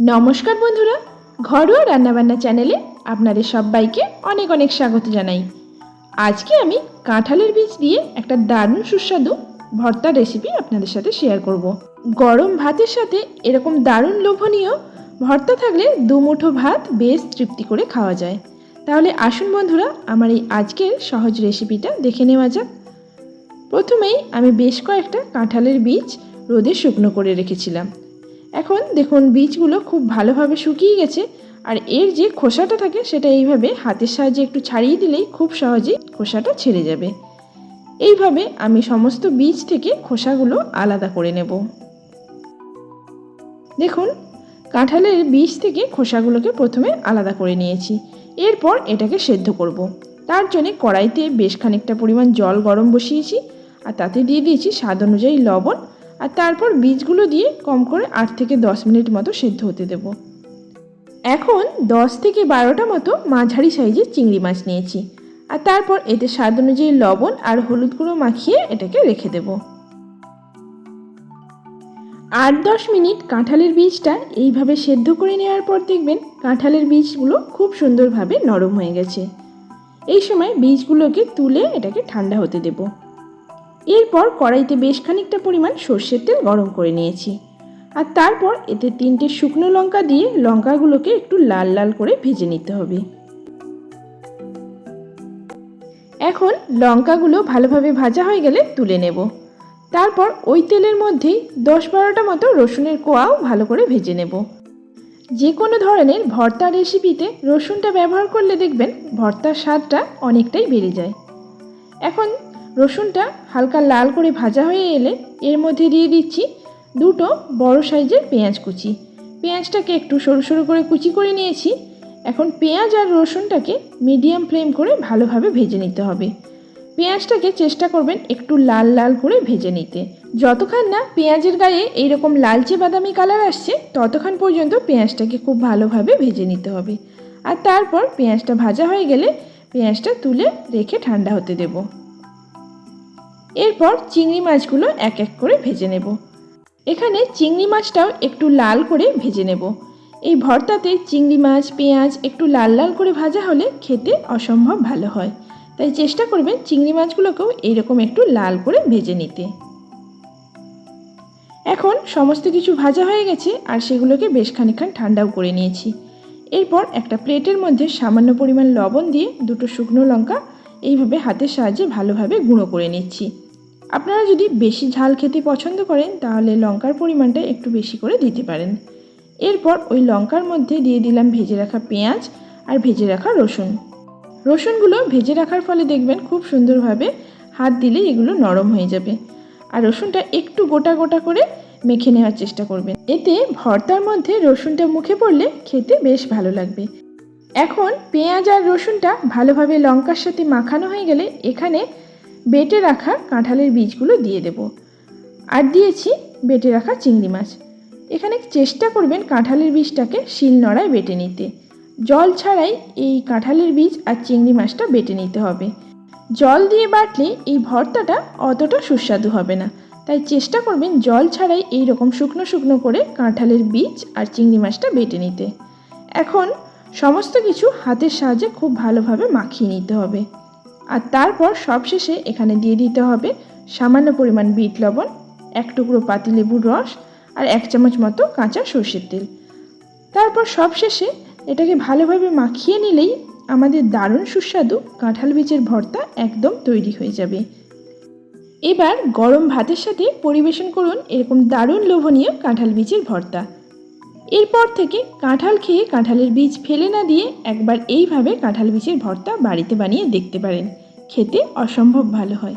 নমস্কার বন্ধুরা, ঘরোয়া রান্নাবান্না চ্যানেলে আপনাদের সবাইকে অনেক অনেক স্বাগত জানাই। আজকে আমি কাঁঠালের বীজ দিয়ে একটা দারুণ সুস্বাদু ভর্তার রেসিপি আপনাদের সাথে শেয়ার করব। গরম ভাতের সাথে এরকম দারুণ লোভনীয় ভর্তা থাকলে দুমুঠো ভাত বেশ তৃপ্তি করে খাওয়া যায়। তাহলে আসুন বন্ধুরা, আমার এই আজকের সহজ রেসিপিটা দেখে নেওয়া যাক। প্রথমেই আমি বেশ কয়েকটা কাঁঠালের বীজ রোদে শুকনো করে রেখেছিলাম। এখন দেখুন, বীজগুলো খুব ভালোভাবে শুকিয়ে গেছে, আর এর যে খোসাটা থাকে সেটা এইভাবে হাতের সাহায্যে একটু ছাড়িয়ে দিলেই খুব সহজেই খোসাটা ছেড়ে যাবে এইভাবে আমি সমস্ত বীজ থেকে খোসাগুলো আলাদা করে নেব দেখুন, কাঁঠালের বীজ থেকে খোসাগুলোকে প্রথমে আলাদা করে নিয়েছি, এরপর এটাকে সেদ্ধ করব। তার জন্যে কড়াইতে বেশ খানিকটা পরিমাণ জল গরম বসিয়েছি, আর তাতে দিয়ে দিয়েছি স্বাদ অনুযায়ী লবণ আর তারপর বীজগুলো দিয়ে কম করে আট থেকে দশ মিনিট মতো সেদ্ধ হতে দেব। এখন দশ থেকে বারোটা মতো মাঝারি সাইজের চিংড়ি মাছ নিয়েছি। আর তারপর এতে স্বাদ অনুযায়ী লবণ আর হলুদ গুঁড়ো মাখিয়ে এটাকে রেখে দেব। আট দশ মিনিট কাঁঠালের বীজটা এইভাবে সেদ্ধ করে নেওয়ার পর দেখবেন কাঁঠালের বীজগুলো খুব সুন্দরভাবে নরম হয়ে গেছে। এই সময় বীজগুলোকে তুলে এটাকে ঠান্ডা হতে দেবো। এরপর কড়াইতে বেশ খানিকটা পরিমাণ সর্ষের তেল গরম করে নিয়েছি। আর তারপর এতে তিনটে শুকনো লঙ্কা দিয়ে লঙ্কাগুলোকে একটু লাল লাল করে ভেজে নিতে হবে। এখন লঙ্কাগুলো ভালোভাবে ভাজা হয়ে গেলে তুলে নেব। তারপর ওই তেলের মধ্যেই দশ বারোটা মতো রসুনের কোয়াও ভালো করে ভেজে নেব। যে কোনো ধরনের ভর্তা রেসিপিতে রসুনটা ব্যবহার করলে দেখবেন ভর্তার স্বাদটা অনেকটাই বেড়ে যায়। এখন রসুনটা হালকা লাল করে ভাজা হয়ে এলে এর মধ্যে দিয়ে দিচ্ছি দুটো বড় সাইজের পেঁয়াজ কুচি। পেঁয়াজটাকে একটু সরু সরু করে কুচি করে নিয়েছি। এখন পেঁয়াজ আর রসুনটাকে মিডিয়াম ফ্লেম করে ভালোভাবে ভেজে নিতে হবে। পেঁয়াজটাকে চেষ্টা করবেন একটু লাল লাল করে ভেজে নিতে। যতক্ষণ না পেঁয়াজের গায়ে এইরকম লালচে বাদামি কালার আসছে, ততক্ষণ পর্যন্ত পেঁয়াজটাকে খুব ভালোভাবে ভেজে নিতে হবে। আর তারপর পেঁয়াজটা ভাজা হয়ে গেলে পেঁয়াজটা তুলে রেখে ঠান্ডা হতে দেবো। এরপর চিংড়ি মাছগুলো এক এক করে ভেজে নেব। এখানে চিংড়ি মাছটাও একটু লাল করে ভেজে নেব। এই ভর্তাতে চিংড়ি মাছ, পেঁয়াজ একটু লাল লাল করে ভাজা হলে খেতে অসম্ভব ভালো হয়। তাই চেষ্টা করবেন চিংড়ি মাছগুলোকেও এইরকম একটু লাল করে ভেজে নিতে। এখন সমস্ত কিছু ভাজা হয়ে গেছে আর সেগুলোকে বেশ খানিকক্ষণ ঠান্ডাও করে নিয়েছি। এরপর একটা প্লেটের মধ্যে সামান্য পরিমাণ লবণ দিয়ে দুটো শুকনো লঙ্কা এইভাবে হাতের সাহায্যে ভালোভাবে গুঁড়ো করে নিচ্ছি। আপনারা যদি বেশি ঝাল খেতে পছন্দ করেন, তাহলে লঙ্কার পরিমাণটা একটু বেশি করে দিতে পারেন। এরপর ওই লঙ্কার মধ্যে দিয়ে দিলাম ভেজে রাখা পেঁয়াজ আর ভেজে রাখা রসুন। রসুনগুলো ভেজে রাখার ফলে দেখবেন খুব সুন্দরভাবে হাত দিলে এগুলো নরম হয়ে যাবে। আর রসুনটা একটু গোটা গোটা করে মেখে নেওয়ার চেষ্টা করবেন। এতে ভর্তার মধ্যে রসুনটা মুখে পড়লে খেতে বেশ ভালো লাগবে। এখন পেঁয়াজ আর রসুনটা ভালোভাবে লঙ্কার সাথে মাখানো হয়ে গেলে এখানে বেটে রাখা কাঁঠালের বীজগুলো দিয়ে দেব। আর দিয়েছি বেটে রাখা চিংড়ি মাছ। এখানে চেষ্টা করবেন কাঁঠালের বীজটাকে শিল নড়ায় বেটে নিতে। জল ছাড়াই এই কাঁঠালের বীজ আর চিংড়ি মাছটা বেটে নিতে হবে। জল দিয়ে বাটলে এই ভর্তাটা অতটা সুস্বাদু হবে না। তাই চেষ্টা করবেন জল ছাড়াই এই রকম শুকনো শুকনো করে কাঁঠালের বীজ আর চিংড়ি মাছটা বেটে নিতে। এখন সমস্ত কিছু হাতের সাহায্যে খুব ভালোভাবে মাখিয়ে নিতে হবে। আর তারপর সবশেষে এখানে দিয়ে দিতে হবে সামান্য পরিমাণ বিট লবণ, এক টুকরো পাতিলেবুর রস আর এক চামচ মতো কাঁচা সর্ষের তেল। তারপর সবশেষে এটাকে ভালোভাবে মাখিয়ে নিলেই আমাদের দারুণ সুস্বাদু কাঁঠাল বীজের ভর্তা একদম তৈরি হয়ে যাবে। এবার গরম ভাতের সাথে পরিবেশন করুন এরকম দারুণ লোভনীয় কাঁঠাল বীজের ভর্তা। এরপর থেকে কাঁঠাল খেয়ে কাঁঠালের বীজ ফেলে না দিয়ে একবার এইভাবে কাঁঠাল বীজের ভর্তা বাড়িতে বানিয়ে দেখতে পারেন। খেতে অসম্ভব ভালো হয়।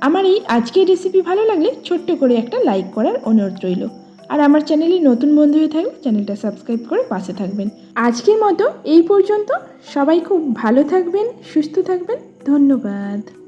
আমার এই আজকের রেসিপি ভালো লাগলে ছোট্ট করে একটা লাইক করার অনুরোধ রইল। আর আমার চ্যানেলে নতুন বন্ধু হয়ে থাকলে চ্যানেলটা সাবস্ক্রাইব করে পাশে থাকবেন। আজকের মতো এই পর্যন্ত। সবাই খুব ভালো থাকবেন, সুস্থ থাকবেন। ধন্যবাদ।